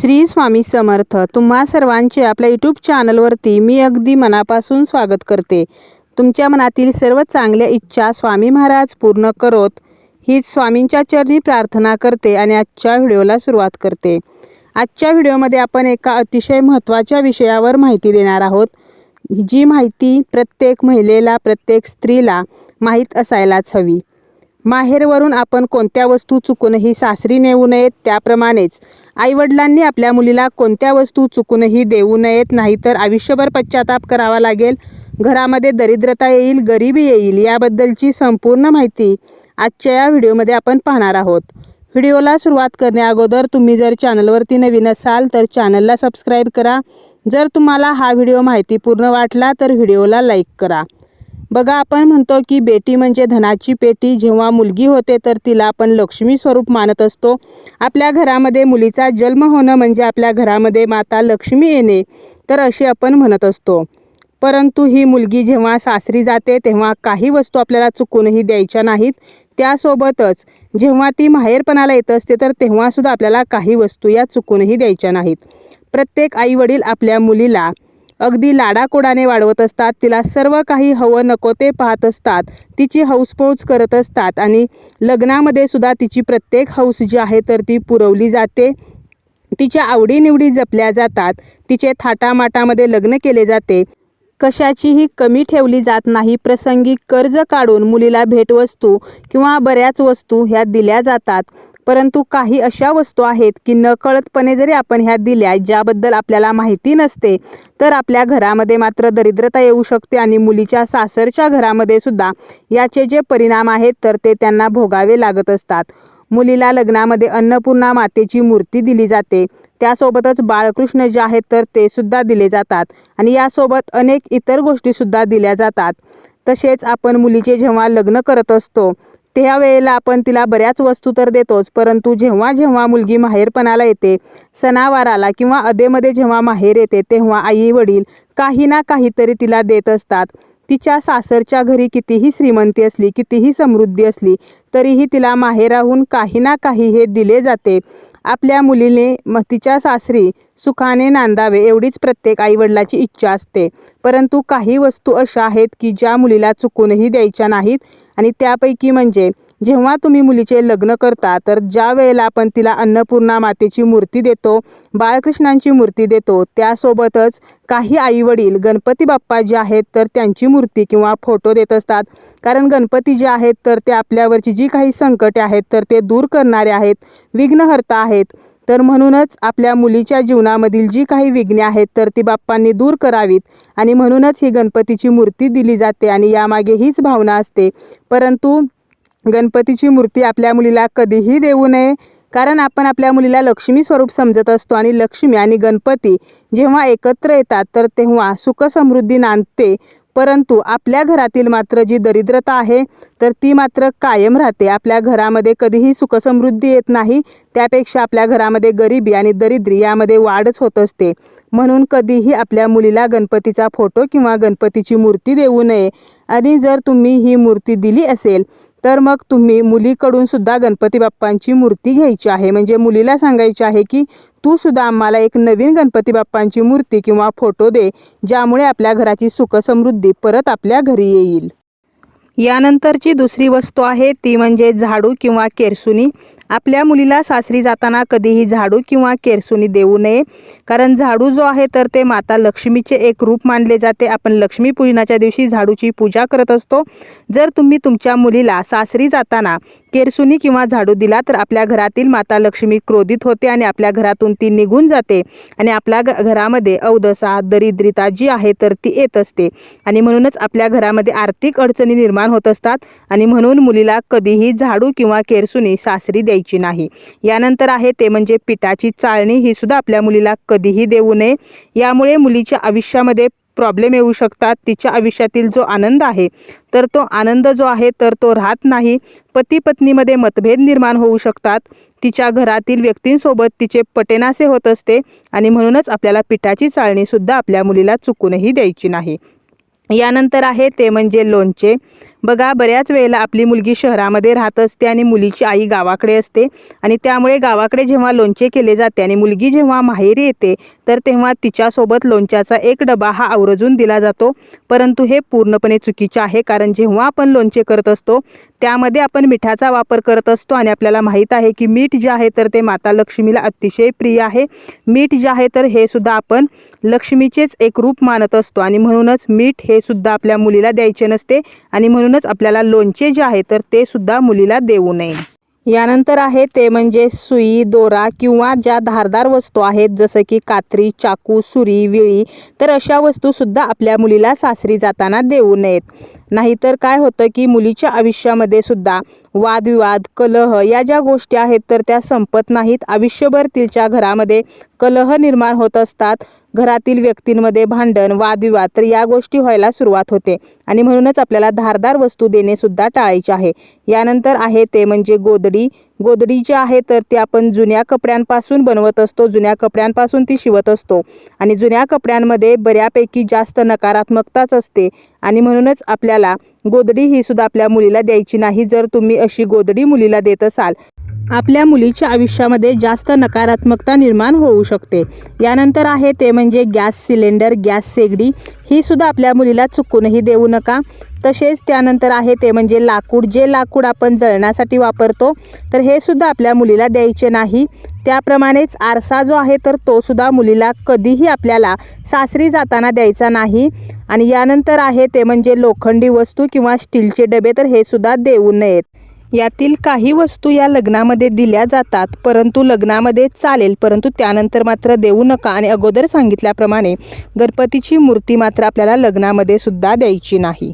श्री स्वामी समर्थ. तुम्हा सर्वांचे आपल्या यूट्यूब चॅनलवरती मी अगदी मनापासून स्वागत करते. तुमच्या मनातील सर्व चांगल्या इच्छा स्वामी महाराज पूर्ण करोत. हीच स्वामींच्या चरणी प्रार्थना करते आणि आजच्या व्हिडिओला सुरुवात करते. आजच्या व्हिडिओमध्ये आपण एका अतिशय महत्त्वाच्या विषयावर माहिती देणार आहोत. जी माहिती प्रत्येक महिलेला प्रत्येक स्त्रीला माहीत असायलाच हवी. माहेरवरून आपण कोणत्या वस्तू चुकूनही सासरी नेऊ नयेत त्याप्रमाणेच. आईवडिलांनी आपल्या मुलीला कोणत्या वस्तू चुकूनही देऊ नयेत नाहीतर आयुष्यभर पश्चाताप करावा लागेल. घरामध्ये दरिद्रता येईल गरिबी येईल याबद्दलची संपूर्ण माहिती आजच्या या व्हिडिओमध्ये आपण पाहणार आहोत. व्हिडिओला सुरुवात करण्याअगोदर तुम्ही जर चॅनलवरती नवीन असाल तर चॅनलला सबस्क्राईब करा. जर तुम्हाला हा व्हिडिओ माहितीपूर्ण वाटला तर व्हिडिओला लाईक करा. बघा आपण म्हणतो की बेटी म्हणजे धनाची पेटी. जेव्हा मुलगी होते तर तिला आपण लक्ष्मी स्वरूप मानत असतो. आपल्या घरामध्ये मुलीचा जन्म होणं म्हणजे आपल्या घरामध्ये माता लक्ष्मी येणे तर असे आपण म्हणत असतो. परंतु ही मुलगी जेव्हा सासरी जाते तेव्हा काही वस्तू आपल्याला चुकूनही द्यायच्या नाहीत. त्यासोबतच जेव्हा ती माहेरपणाला येत असते तर तेव्हासुद्धा आपल्याला काही वस्तू या चुकूनही द्यायच्या नाहीत. प्रत्येक आईवडील आपल्या मुलीला अगदी लाडाकोडाने वाढवत असतात. तिला सर्व काही हवं नको ते पाहत असतात. तिची हौसपोच करत असतात आणि लग्नामध्ये सुद्धा तिची प्रत्येक हौस जी आहे तर ती पुरवली जाते. तिच्या आवडीनिवडी जपल्या जातात. तिचे थाटामाटामध्ये लग्न केले जाते. कशाचीही कमी ठेवली जात नाही. प्रसंगी कर्ज काढून मुलीला भेटवस्तू किंवा बऱ्याच वस्तू ह्या दिल्या जातात. परंतु काही अशा वस्तू आहेत की नकळतपणे जरी आपण ह्या दिल्या ज्याबद्दल आपल्याला माहिती नसते तर आपल्या घरामध्ये मात्र दरिद्रता येऊ शकते आणि मुलीच्या सासरच्या घरामध्ये सुद्धा याचे जे परिणाम आहेत तर ते त्यांना भोगावे लागत असतात. मुलीला लग्नामध्ये अन्नपूर्णा मातेची मूर्ती दिली जाते. त्यासोबतच बाळकृष्ण जे आहेत तर ते सुद्धा दिले जातात आणि यासोबत अनेक इतर गोष्टी सुद्धा दिल्या जातात. तसेच आपण मुलीचे जेव्हा लग्न करत असतो त्या वेळेला आपण तिला बऱ्याच वस्तू तर देतोच परंतु जेव्हा जेव्हा मुलगी माहेरपणाला येते सणावाराला किंवा अधेमध्ये जेव्हा माहेर येते तेव्हा आई वडील काही ना काहीतरी तिला देत असतात. तिच्या सासरच्या घरी कितीही श्रीमंती असली कितीही समृद्धी असली तरीही तिला माहेराहून काही ना काही हे दिले जाते. आपल्या मुलीने म तिच्या सासरी सुखाने नांदावे एवढीच प्रत्येक आईवडिलाची इच्छा असते. परंतु काही वस्तू अशा आहेत की ज्या मुलीला चुकूनही द्यायच्या नाहीत आणि त्यापैकी म्हणजे जेव्हा तुम्ही मुलीचे लग्न करता तर ज्या वेळेला आपण तिला अन्नपूर्णा मातेची मूर्ती देतो बाळकृष्णांची मूर्ती देतो त्यासोबतच काही आईवडील गणपती बाप्पा जे आहेत तर त्यांची मूर्ती किंवा फोटो देत असतात. कारण गणपती जे आहेत तर ते आपल्यावरची जी काही संकटे आहेत तर ते दूर करणारे आहेत विघ्नहर्ता आहेत. तर म्हणूनच आपल्या मुलीच्या जीवनामधील जी काही विघ्ने आहेत तर ती बाप्पांनी दूर करावीत. आणि म्हणूनच ही गणपतीची मूर्ती दिली जाते आणि यामागे हीच भावना असते. परंतु गणपतीची मूर्ती आपल्या मुलीला कधीही देऊ नये कारण आपण आपल्या मुलीला लक्ष्मी स्वरूप समजत असतो आणि लक्ष्मी आणि गणपती जेव्हा एकत्र येतात तर तेव्हा सुखसमृद्धी नांदते. परंतु आपल्या घरातील मात्र जी दरिद्रता आहे तर ती मात्र कायम राहते. आपल्या घरामध्ये कधीही सुखसमृद्धी येत नाही त्यापेक्षा आपल्या घरामध्ये गरिबी आणि दरिद्री यामध्ये वाढच होत असते. म्हणून कधीही आपल्या मुलीला गणपतीचा फोटो किंवा गणपतीची मूर्ती देऊ नये. आणि जर तुम्ही ही मूर्ती दिली असेल तर मग तुम्ही मुलीकडून सुद्धा गणपती बाप्पांची मूर्ती घ्यायची आहे. म्हणजे मुलीला सांगायची आहे की तू सुद्धा आम्हाला एक नवीन गणपती बाप्पांची मूर्ती किंवा फोटो दे ज्यामुळे आपल्या घराची सुखसमृद्धी परत आपल्या घरी येईल. यानंतरची दुसरी वस्तू आहे ती म्हणजे झाडू किंवा केरसुनी. आपल्या मुलीला सासरी जाताना कधीही झाडू किंवा केरसुनी देऊ नये. कारण झाडू जो आहे तर ते माता लक्ष्मीचे एक रूप मानले जाते. आपण लक्ष्मीपूजनाच्या दिवशी झाडूची पूजा करत असतो. जर तुम्ही तुमच्या मुलीला सासरी जाताना केरसुनी किंवा झाडू दिला तर आपल्या घरातील माता लक्ष्मी क्रोधित होते आणि आपल्या घरातून ती निघून जाते. आणि आपल्या घ घरामध्ये अवदसा दरिद्रिता जी आहे तर ती येत असते. आणि म्हणूनच आपल्या घरामध्ये आर्थिक अडचणी निर्माण होत असतात. आणि म्हणून मुलीला कधीही झाडू किंवा केरसुनी सासरी द्यायची नाही. यानंतर आहे ते म्हणजे पिठाची चाळणी ही सुद्धा आपल्या मुलीला कधीही देऊ नये. यामुळे मुलीच्या आयुष्यामध्ये प्रॉब्लेम येऊ शकतात. तिच्या आयुष्यातील जो आनंद आहे तर तो आनंद जो आहे तर तो राहत नाही. पती पत्नीमध्ये मतभेद निर्माण होऊ शकतात. तिच्या घरातील व्यक्तींसोबत तिचे पटेनासे होत असते आणि म्हणूनच आपल्याला पिठाची चाळणीसुद्धा आपल्या मुलीला चुकूनही द्यायची नाही. यानंतर आहे ते म्हणजे लोणचे. बघा बऱ्याच वेळेला आपली मुलगी शहरामध्ये राहत असते आणि मुलीची आई गावाकडे असते. आणि त्यामुळे गावाकडे जेव्हा लोणचे केले जाते आणि मुलगी जेव्हा माहेरी येते तर तेव्हा तिच्यासोबत लोणच्याचा एक डबा हा आवर्जून दिला जातो. परंतु हे पूर्णपणे चुकीचे आहे कारण जेव्हा आपण लोणचे करत असतो त्यामध्ये आपण मिठाचा वापर करत असतो आणि आपल्याला माहीत आहे की मीठ जे आहे तर ते माता लक्ष्मीला अतिशय प्रिय आहे. मीठ जे आहे तर हे सुद्धा आपण लक्ष्मीचेच एक रूप मानत असतो आणि म्हणूनच मीठ हे सुद्धा आपल्या मुलीला द्यायचे नसते आणि म्हणूनच आपल्याला लोणचे जे आहे तर ते सुद्धा मुलीला देऊ नये. यानंतर आहे ते म्हणजे सुई दोरा किंवा ज्या धारदार वस्तू आहेत जसं की कात्री चाकू सुरी विळी तर अशा वस्तूसुद्धा आपल्या मुलीला सासरी जाताना देऊ नयेत. नाहीतर काय होतं की मुलीच्या आयुष्यामध्ये सुद्धा वादविवाद कलह या ज्या गोष्टी आहेत तर त्या संपत नाहीत. आयुष्यभर तिच्या घरामध्ये कलह निर्माण होत असतात. घरातील व्यक्तींमध्ये भांडण वादविवाद तर या गोष्टी व्हायला सुरुवात होते. आणि म्हणूनच आपल्याला धारदार वस्तू देणे सुद्धा टाळायचे आहे. यानंतर आहे ते म्हणजे गोदडी गोदडी जी आहे तर ती आपण जुन्या कपड्यांपासून बनवत असतो. जुन्या कपड्यांपासून ती शिवत असतो. आणि जुन्या कपड्यांमध्ये बऱ्यापैकी जास्त नकारात्मकताच असते. आणि म्हणूनच आपल्याला गोदडी ही सुद्धा आपल्या मुलीला द्यायची नाही. जर तुम्ही अशी गोदडी मुलीला देत असाल आपल्या मुलीच्या आयुष्यामध्ये जास्त नकारात्मकता निर्माण होऊ शकते. यानंतर आहे ते म्हणजे गॅस सिलेंडर गॅस शेगडी. ही सुद्धा आपल्या मुलीला चुकूनही देऊ नका. तसेच त्यानंतर आहे ते म्हणजे लाकूड. जे लाकूड आपण जळण्यासाठी वापरतो तर हे सुद्धा आपल्या मुलीला द्यायचे नाही. त्याप्रमाणेच आरसा जो आहे तर तो सुद्धा मुलीला कधीही आपल्याला सासरी जाताना द्यायचा नाही. आणि यानंतर आहे ते म्हणजे लोखंडी वस्तू किंवा स्टीलचे डबे तर हे सुद्धा देऊ नयेत. यातील काही वस्तू या लग्नामध्ये दिल्या जातात परंतु लग्नामध्ये चालेल परंतु त्यानंतर मात्र देऊ नका आणि अगोदर सांगितल्याप्रमाणे गणपतीची मूर्ती मात्र आपल्याला लग्नामध्ये सुद्धा द्यायची नाही.